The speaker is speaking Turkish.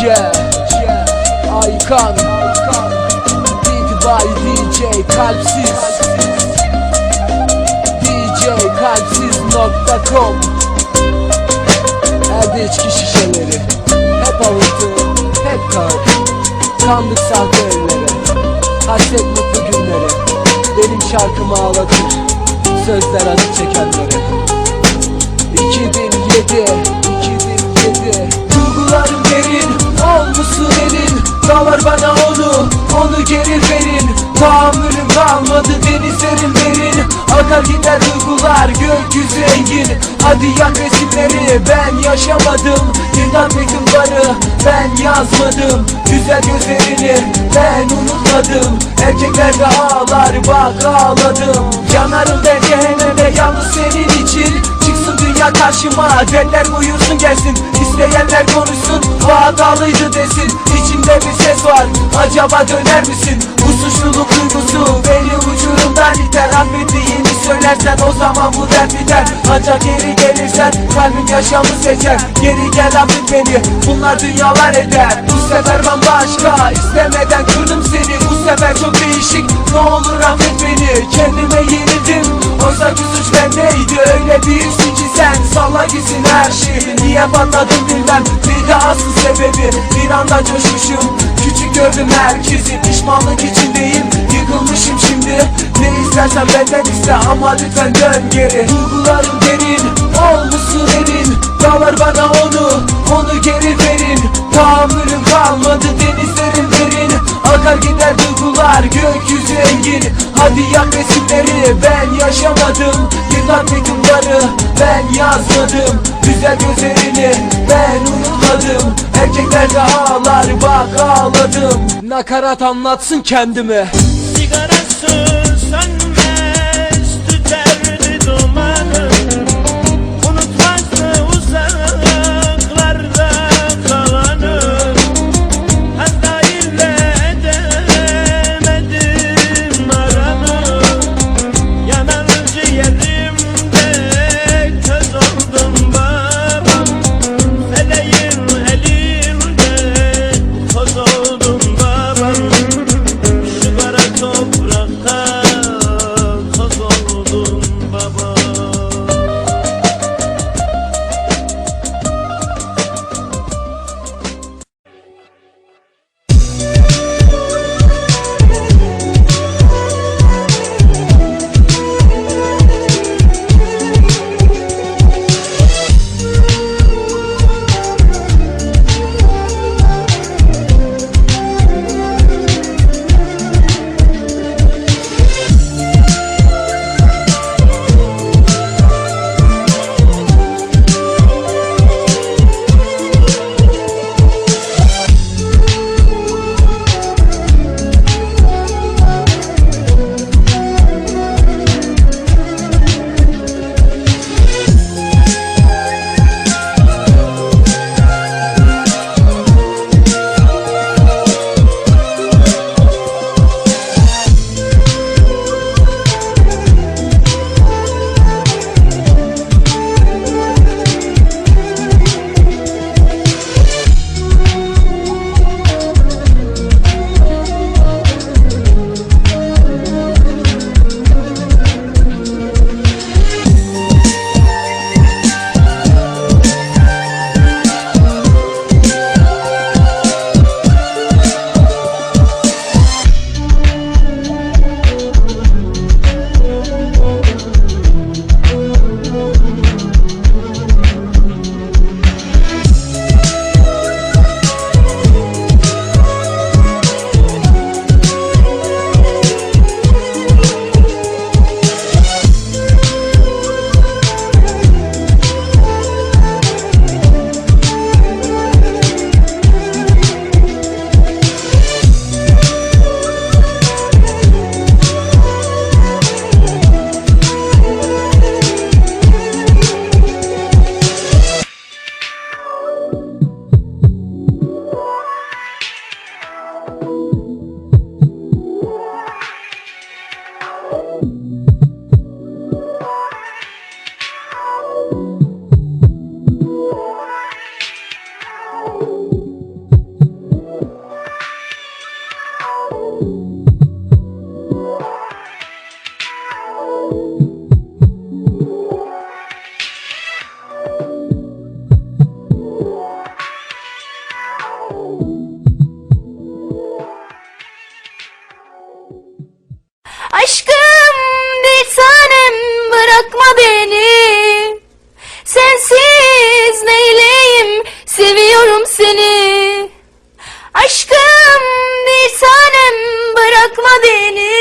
C Aykan. Beat by DJ Kalpsiz. DJ Kalpsiz.com Elde içki şişeleri. Hep avultu Hep kağıt. Kandık sahte evlere. Hasret mutlu günleri. Benim şarkımı ağlatır. Sözler acı çekenlere Akar gider duygular gökyüzü engin. Hadi yak resimleri ben yaşamadım. Yıldan mektupları ben yazmadım. Güzel gözlerini ben unutmadım. Erkekler de ağlar bak ağladım. Yanarım ben cehenneme yalnız senin için Dünya karşıma Derler buyursun gelsin. İsteyenler konuşsun Bu hatalıydı desin. İçimde bir ses var Acaba döner misin? Bu suçluluk duygusu Beni uçurumdan iter. Affettiğini söylersen o zaman bu dert biter. Ancak geri gelirsen Kalbim yaşamı seçer. Geri gel affet beni Bunlar dünyalar eder. Bu sefer bambaşka İstemeden kırdım seni. Bu sefer çok değişik Ne olur affet beni. Kendime yenildim Oysa ki suç bendeydi Öyle büyüksün ki sen Salla gitsin her şeyi. Niye patladım bilmem. Bir de asıl sebebi Bir anda coşmuşum. Küçük gördüm herkesi. Pişmanlık içindeyim. Yıkılmışım şimdi. Ne istersen benden iste Ama lütfen dön geri. Duygularım derin. Olmuşsun erin Dağlar bana Onu duygular Gökyüzü engin. Hadi yak resimleri. Ben yaşamadım. Yıllar mektupları Ben yazmadım. Güzel gözlerini Ben unutmadım Erkekler de ağlar Bak ağladım. Nakarat anlatsın kendime. Sigarası আমাদের